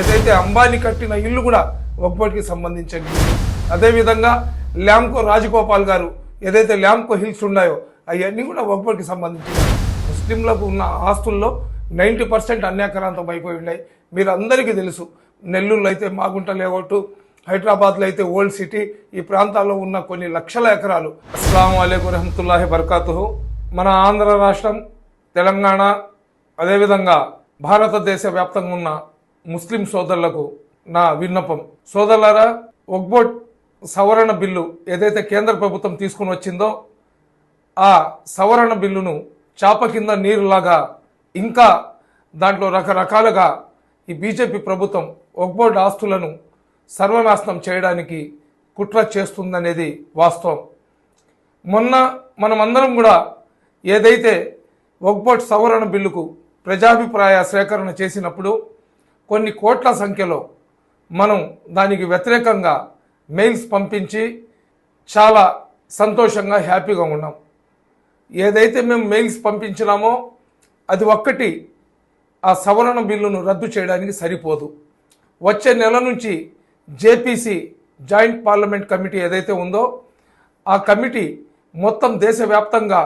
ఏదైతే అంబానీ కట్టిన ఇల్లు కూడా ఒక్కోటికి సంబంధించిన అదేవిధంగా ల్యాంకో రాజగోపాల్ గారు ఏదైతే ల్యాంకో హిల్స్ ఉన్నాయో అవన్నీ కూడా ఒక్కోటికి సంబంధించిన ముస్లింలకు ఉన్న ఆస్తుల్లో నైంటీ పర్సెంట్ అన్యాక్రాంతం అయిపోయి ఉన్నాయి. మీరు అందరికీ తెలుసు నెల్లూరులో అయితే మాగుంట లేఅవుట్ హైదరాబాద్లో అయితే ఓల్డ్ సిటీ ఈ ప్రాంతాల్లో ఉన్న కొన్ని లక్షల ఎకరాలు. అస్సలం అయికు రహమతుల్లాహి బర్కాతు మన ఆంధ్ర రాష్ట్రం తెలంగాణ అదేవిధంగా భారతదేశ వ్యాప్తంగా ఉన్న ముస్లిం సోదరులకు నా విన్నపం. సోదరులారా ఒక్బోట్ సవరణ బిల్లు ఏదైతే కేంద్ర ప్రభుత్వం తీసుకుని వచ్చిందో ఆ సవరణ బిల్లును చాప కింద నీరులాగా ఇంకా దాంట్లో రకరకాలుగా ఈ బీజేపీ ప్రభుత్వం ఒక్బోర్డ్ ఆస్తులను సర్వనాశనం చేయడానికి కుట్ర చేస్తుందనేది వాస్తవం. మొన్న మనమందరం కూడా ఏదైతే ఒక్బోట్ సవరణ బిల్లుకు ప్రజాభిప్రాయ సేకరణ చేసినప్పుడు కొన్ని కోట్ల సంఖ్యలో మనం దానికి వ్యతిరేకంగా మెయిల్స్ పంపించి చాలా సంతోషంగా హ్యాపీగా ఉన్నాం. ఏదైతే మేము మెయిల్స్ పంపించినామో అది ఒక్కటి ఆ సవరణ బిల్లును రద్దు చేయడానికి సరిపోదు. వచ్చే నెల నుంచి జేపీసీ జాయింట్ పార్లమెంట్ కమిటీ ఏదైతే ఉందో ఆ కమిటీ మొత్తం దేశవ్యాప్తంగా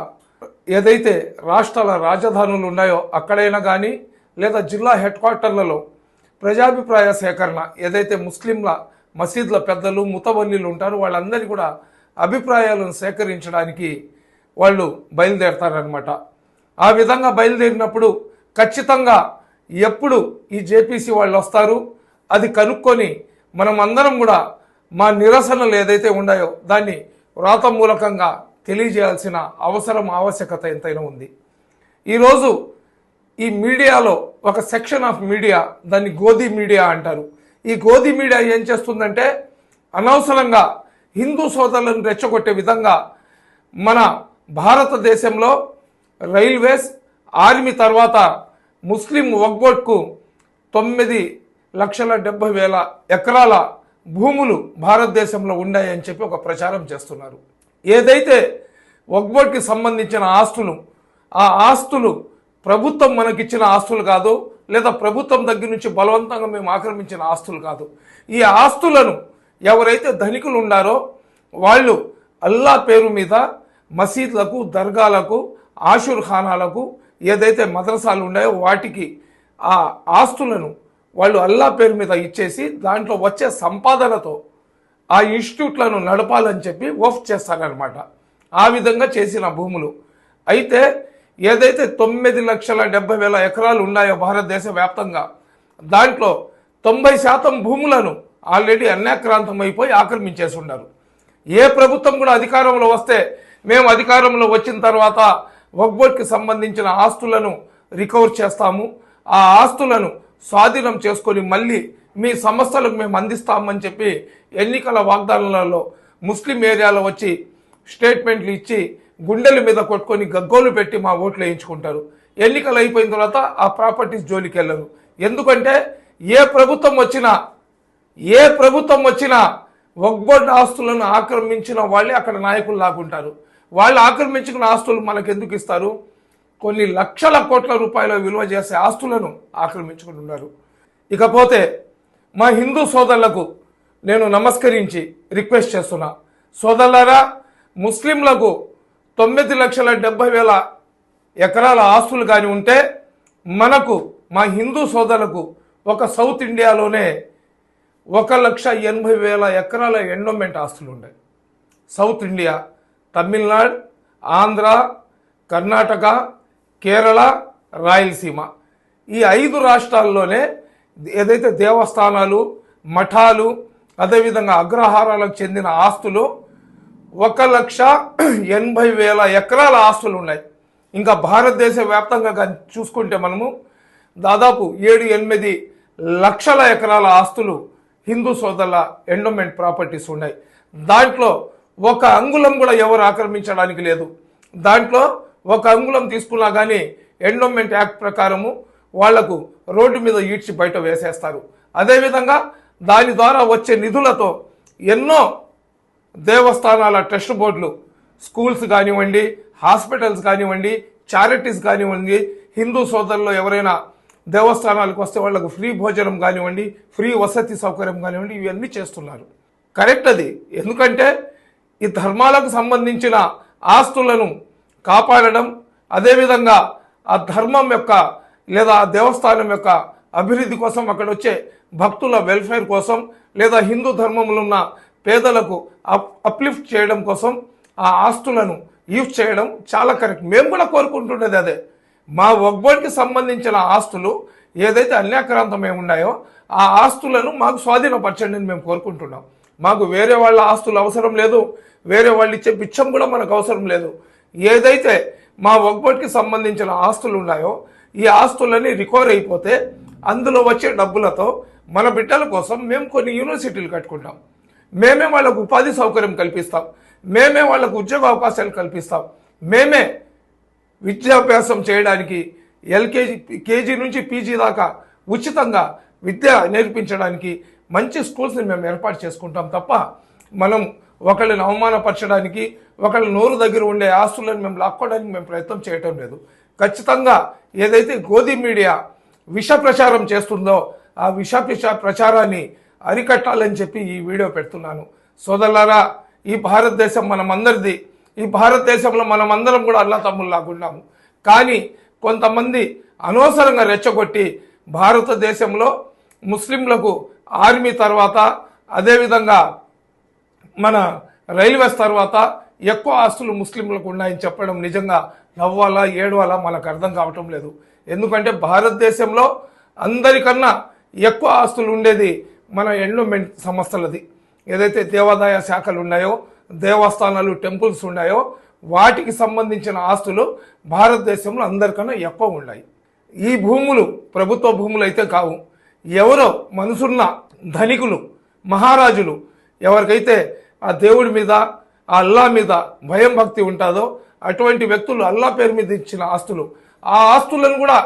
ఏదైతే రాష్ట్రాల రాజధానులు ఉన్నాయో అక్కడైనా కానీ లేదా జిల్లా హెడ్ క్వార్టర్లలో ప్రజాభిప్రాయ సేకరణ ఏదైతే ముస్లింల మసీద్ల పెద్దలు ముతవల్లీలు ఉంటారో వాళ్ళందరినీ కూడా అభిప్రాయాలను సేకరించడానికి వాళ్ళు బయలుదేరతారనమాట ఆ విధంగా బయలుదేరినప్పుడు ఖచ్చితంగా ఎప్పుడు ఈ జేపీసీ వాళ్ళు వస్తారు అది కనుక్కొని మనం అందరం కూడా మా నిరసనలు ఏదైతే ఉన్నాయో దాన్ని వ్రాత మూలకంగా తెలియజేయాల్సిన అవసరం ఆవశ్యకత ఎంతైనా ఉంది. ఈరోజు ఈ మీడియాలో ఒక సెక్షన్ ఆఫ్ మీడియా దాన్ని గోధీ మీడియా అంటారు. ఈ గోధీ మీడియా ఏం చేస్తుందంటే అనవసరంగా హిందూ సోదరులను రెచ్చగొట్టే విధంగా మన భారతదేశంలో రైల్వేస్ ఆర్మీ తర్వాత ముస్లిం వక్బోట్కు తొమ్మిది లక్షల డెబ్బై వేల ఎకరాల భూములు భారతదేశంలో ఉన్నాయని చెప్పి ఒక ప్రచారం చేస్తున్నారు. ఏదైతే వక్బోట్కి సంబంధించిన ఆస్తులు ఆ ఆస్తులు ప్రభుత్వం మనకిచ్చిన ఆస్తులు కాదు లేదా ప్రభుత్వం దగ్గర నుంచి బలవంతంగా మేము ఆక్రమించిన ఆస్తులు కాదు. ఈ ఆస్తులను ఎవరైతే ధనికులు ఉన్నారో వాళ్ళు అల్లా పేరు మీద మసీద్లకు దర్గాలకు ఆషుర్ ఖానాలకు ఏదైతే మద్రసాలు ఉన్నాయో వాటికి ఆ ఆస్తులను వాళ్ళు అల్లా పేరు మీద ఇచ్చేసి దాంట్లో వచ్చే సంపాదనతో ఆ ఇన్స్టిట్యూట్లను నడపాలని చెప్పి వఫ్ చేస్తారనమాట ఆ విధంగా చేసిన భూములు. అయితే ఏదైతే తొమ్మిది లక్షల డెబ్బై వేల ఎకరాలు ఉన్నాయో భారతదేశ వ్యాప్తంగా దాంట్లో తొంభై శాతం భూములను ఆల్రెడీ అన్యాక్రాంతం అయిపోయి ఆక్రమించేసి ఉన్నారు ఏ ప్రభుత్వం కూడా అధికారంలో వస్తే మేము అధికారంలో వచ్చిన తర్వాత వక్బోట్కి సంబంధించిన ఆస్తులను రికవర్ చేస్తాము. ఆ ఆస్తులను స్వాధీనం చేసుకొని మళ్ళీ మీ సంస్థలకు మేము అందిస్తామని చెప్పి ఎన్నికల వాగ్దానాలలో ముస్లిం ఏరియాలో వచ్చి స్టేట్మెంట్లు ఇచ్చి గుండెల మీద కొట్టుకొని గగ్గోలు పెట్టి మా ఓట్లు వేయించుకుంటారు. ఎన్నికలు అయిపోయిన తర్వాత ఆ ప్రాపర్టీస్ జోలికి వెళ్ళరు ఎందుకంటే ఏ ప్రభుత్వం వచ్చినా ఏ ప్రభుత్వం వచ్చినా ఒక్బొడ్డ ఆస్తులను ఆక్రమించిన వాళ్ళే అక్కడ నాయకులు లాగుంటారు. వాళ్ళు ఆక్రమించుకున్న ఆస్తులు మనకు ఎందుకు ఇస్తారు? కొన్ని లక్షల కోట్ల రూపాయల విలువ చేసే ఆస్తులను ఆక్రమించుకుని ఉన్నారు. ఇకపోతే మా హిందూ సోదరులకు నేను నమస్కరించి రిక్వెస్ట్ చేస్తున్నా. సోదరులారా ముస్లింలకు తొమ్మిది లక్షల డెబ్బై వేల ఎకరాల ఆస్తులు కానీ ఉంటే మనకు మా హిందూ సోదరులకు ఒక సౌత్ ఇండియాలోనే ఒక లక్ష ఎనభై వేల ఎకరాల ఎండోమెంట్ ఆస్తులు ఉన్నాయి సౌత్ ఇండియా తమిళనాడు ఆంధ్ర కర్ణాటక కేరళ రాయలసీమ. ఈ ఐదు రాష్ట్రాల్లోనే ఏదైతే దేవస్థానాలు మఠాలు అదేవిధంగా అగ్రహారాలకు చెందిన ఆస్తులు ఒక లక్ష ఎనభై వేల ఎకరాల ఆస్తులు ఉన్నాయి. ఇంకా భారతదేశ వ్యాప్తంగా చూసుకుంటే మనము దాదాపు ఏడు ఎనిమిది లక్షల ఎకరాల ఆస్తులు హిందూ సోదరుల ఎండోమెంట్ ప్రాపర్టీస్ ఉన్నాయి. దాంట్లో ఒక అంగుళం కూడా ఎవరు ఆక్రమించడానికి లేదు. దాంట్లో ఒక అంగుళం తీసుకున్నా కానీ ఎండోమెంట్ యాక్ట్ ప్రకారము వాళ్ళకు రోడ్డు మీద ఈడ్చి బయట వేసేస్తారు. అదేవిధంగా దాని ద్వారా వచ్చే నిధులతో ఎన్నో దేవస్థానాల ట్రస్ట్ బోర్డులు స్కూల్స్ కానివ్వండి హాస్పిటల్స్ కానివ్వండి చారిటీస్ కానివ్వండి హిందూ సోదరులు ఎవరైనా దేవస్థానాలకు వస్తే వాళ్ళకు ఫ్రీ భోజనం కానివ్వండి ఫ్రీ వసతి సౌకర్యం కానివ్వండి ఇవన్నీ చేస్తున్నారు. కరెక్ట్ అది. ఎందుకంటే ఈ ధర్మాలకు సంబంధించిన ఆస్తులను కాపాడడం అదేవిధంగా ఆ ధర్మం యొక్క లేదా ఆ దేవస్థానం యొక్క అభివృద్ధి కోసం అక్కడ వచ్చే భక్తుల వెల్ఫేర్ కోసం లేదా హిందూ ధర్మంలో ఉన్న పేదలకు అప్ అప్లిఫ్ట్ చేయడం కోసం ఆ ఆస్తులను యూజ్ చేయడం చాలా కరెక్ట్ మేము కూడా కోరుకుంటున్నది అదే. మా ఒగ్గోడికి సంబంధించిన ఆస్తులు ఏదైతే అన్యాక్రాంతమే ఉన్నాయో ఆ ఆస్తులను మాకు స్వాధీనపరచండి అని మేము కోరుకుంటున్నాం. మాకు వేరే వాళ్ళ ఆస్తులు అవసరం లేదు. వేరే వాళ్ళు ఇచ్చే పిచ్చం కూడా మనకు అవసరం లేదు. ఏదైతే మా ఒగ్గోటికి సంబంధించిన ఆస్తులు ఉన్నాయో ఈ ఆస్తులన్నీ రికవర్ అయిపోతే అందులో వచ్చే డబ్బులతో మన బిడ్డల కోసం మేము కొన్ని యూనివర్సిటీలు కట్టుకుంటాం. మేమే వాళ్ళకు ఉపాధి సౌకర్యం కల్పిస్తాం. మేమే వాళ్ళకు ఉద్యోగ అవకాశాలు కల్పిస్తాం. మేమే విద్యాభ్యాసం చేయడానికి ఎల్కేజీ కేజీ నుంచి పీజీ దాకా ఉచితంగా విద్య నేర్పించడానికి మంచి స్కూల్స్ని మేము ఏర్పాటు చేసుకుంటాం తప్ప మనం ఒకళ్ళని అవమానపరచడానికి ఒకళ్ళ నోరు దగ్గర ఉండే ఆస్తులను మేము లాక్కోవడానికి మేము ప్రయత్నం చేయటం లేదు. ఖచ్చితంగా ఏదైతే గోధి మీడియా విష ప్రచారం చేస్తుందో ఆ విష ప్రచా ప్రచారాన్ని అరికట్టాలని చెప్పి ఈ వీడియో పెడుతున్నాను. సోదరులారా ఈ భారతదేశం మనమందరిది. ఈ భారతదేశంలో మనమందరం కూడా అల్లా తమ్ముళ్ళలాగా ఉన్నాము. కానీ కొంతమంది అనవసరంగా రెచ్చగొట్టి భారతదేశంలో ముస్లింలకు ఆర్మీ తర్వాత అదేవిధంగా మన రైల్వేస్ తర్వాత ఎక్కువ ఆస్తులు ముస్లింలకు ఉన్నాయని చెప్పడం నిజంగా నవ్వాలా ఏడవాలా మనకు అర్థం కావటం లేదు. ఎందుకంటే భారతదేశంలో అందరికన్నా ఎక్కువ ఆస్తులు ఉండేది మన ఎండోమెంట్ సంస్థలది ఏదైతే దేవాదాయ శాఖలు ఉన్నాయో దేవస్థానాలు టెంపుల్స్ ఉన్నాయో వాటికి సంబంధించిన ఆస్తులు భారతదేశంలో అందరికన్నా ఎక్కువ ఉన్నాయి. ఈ భూములు ప్రభుత్వ భూములు అయితే కావు. ఎవరో మనసున్న ధనికులు మహారాజులు ఎవరికైతే ఆ దేవుడి మీద ఆ అల్లా మీద భయం భక్తి ఉంటుందో అటువంటి వ్యక్తులు అల్లా పేరు మీద ఇచ్చిన ఆస్తులు ఆ ఆస్తులను కూడా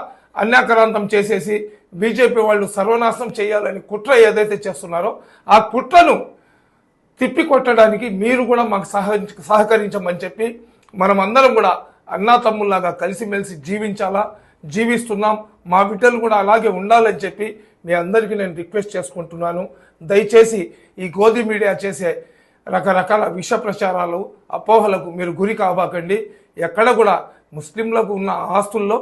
అన్యాక్రాంతం చేసేసి బీజేపీ వాళ్ళు సర్వనాశనం చేయాలని కుట్ర ఏదైతే చేస్తున్నారో ఆ కుట్రను తిప్పికొట్టడానికి మీరు కూడా మాకు సహకరించ సహకరించమని చెప్పి మనం అందరం కూడా అన్నా తమ్ముల్లాగా కలిసిమెలిసి జీవించాలా జీవిస్తున్నాం. మా బిడ్డలు కూడా అలాగే ఉండాలని చెప్పి మీ అందరికీ నేను రిక్వెస్ట్ చేసుకుంటున్నాను. దయచేసి ఈ గోధి మీడియా చేసే రకరకాల విష ప్రచారాలు అపోహలకు మీరు గురి కాబాకండి. ఎక్కడ కూడా ముస్లింలకు ఉన్న ఆస్తుల్లో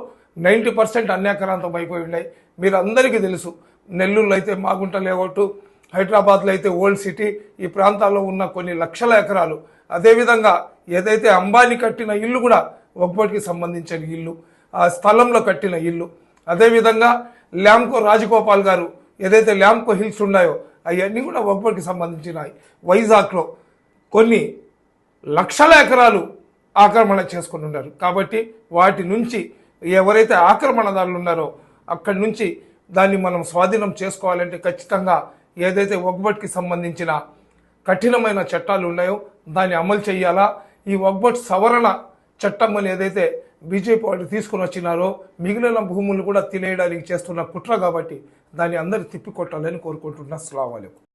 నైంటీ పర్సెంట్ అన్యాక్రాంతం అయిపోయి ఉన్నాయి. మీరు అందరికీ తెలుసు. నెల్లూరులో అయితే మాగుంట లేఅవుట్ హైదరాబాద్లో అయితే ఓల్డ్ సిటీ ఈ ప్రాంతాల్లో ఉన్న కొన్ని లక్షల ఎకరాలు. అదేవిధంగా ఏదైతే అంబానీ కట్టిన ఇల్లు కూడా ఒక్కటికి సంబంధించిన ఇల్లు ఆ స్థలంలో కట్టిన ఇల్లు. అదేవిధంగా ల్యాంకో రాజగోపాల్ గారు ఏదైతే ల్యాంకో హిల్స్ ఉన్నాయో అవన్నీ కూడా ఒక్కటికి సంబంధించినవి. వైజాగ్లో కొన్ని లక్షల ఎకరాలు ఆక్రమణ చేసుకుని ఉన్నారు. కాబట్టి వాటి నుంచి ఎవరైతే ఆక్రమణదారులు ఉన్నారో అక్కడి నుంచి దాన్ని మనం స్వాధీనం చేసుకోవాలంటే ఖచ్చితంగా ఏదైతే ఒగ్బట్కి సంబంధించిన కఠినమైన చట్టాలు ఉన్నాయో దాన్ని అమలు చేయాలా? ఈ ఒగ్బట్ సవరణ చట్టం అని ఏదైతే బీజేపీ వాళ్ళు తీసుకుని వచ్చినారో మిగిలిన భూములు కూడా తినేయడానికి చేస్తున్న కుట్ర కాబట్టి దాన్ని అందరూ తిప్పికొట్టాలని కోరుకుంటున్నా. అస్సలాము